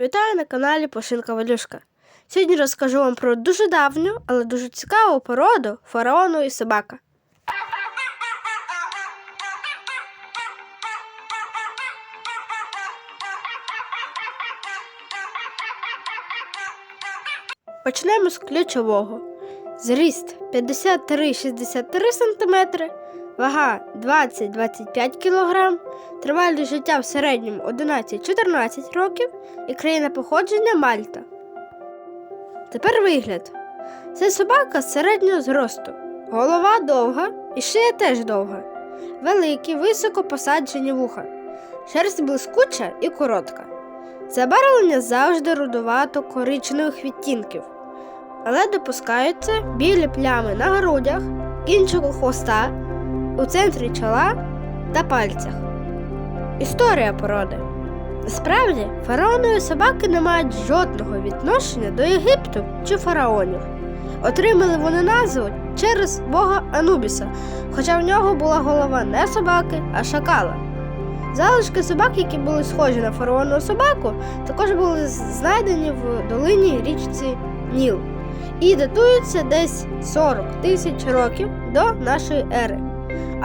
Вітаю на каналі Пошинка Валюшка. Сьогодні розкажу вам про дуже давню, але дуже цікаву породу фараонової собака. Почнемо з ключового. Зріст 53-63 см, вага 20-25 кг, тривалість життя в середньому 11-14 років і країна походження Мальта. Тепер вигляд. Це собака середнього зросту. Голова довга і шия теж довга. Великі, високо посаджені вуха. Шерсть блискуча і коротка. Забарвлення завжди рудувато коричневих відтінків, але допускаються білі плями на грудях, кінчику хвоста, у центрі чола та пальцях. Історія породи. Насправді, фараонові собаки не мають жодного відношення до Єгипту чи фараонів. Отримали вони назву через бога Анубіса, хоча в нього була голова не собаки, а шакала. Залишки собак, які були схожі на фараонову собаку, також були знайдені в долині річці Ніл і датуються десь 40 тисяч років до нашої ери.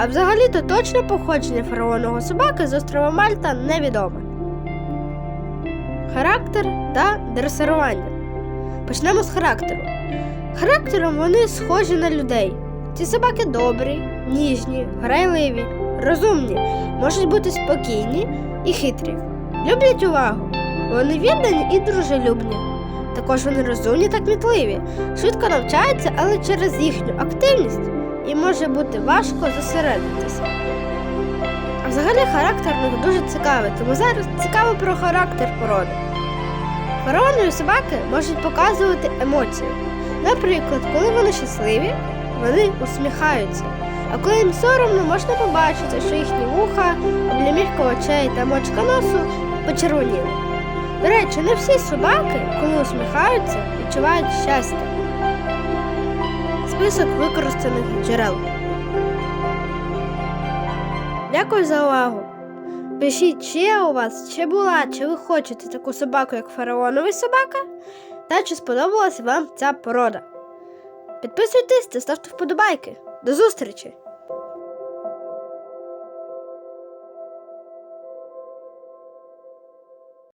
А взагалі-то точне походження фараонового собаки з острова Мальта невідоме. Характер та дресирування. Почнемо з характеру. Характером вони схожі на людей. Ці собаки добрі, ніжні, грайливі, розумні, можуть бути спокійні і хитрі. Люблять увагу. Вони віддані і дружелюбні. Також вони розумні та кмітливі, швидко навчаються, але через їхню активність і може бути важко зосередитися. А взагалі характер в них дуже цікавий, тому зараз цікаво про характер породи. Фараонові собаки можуть показувати емоції. Наприклад, коли вони щасливі, вони усміхаються. А коли їм соромно, можна побачити, що їхні вуха, облімівка очей та мочка носу почервоніли. До речі, не всі собаки, коли усміхаються, відчувають щастя. Список використаних джерел. Дякую за увагу. Пишіть, чи є у вас, чи була, чи ви хочете таку собаку, як фараонова собака, та чи сподобалась вам ця порода. Підписуйтесь та ставте вподобайки. До зустрічі!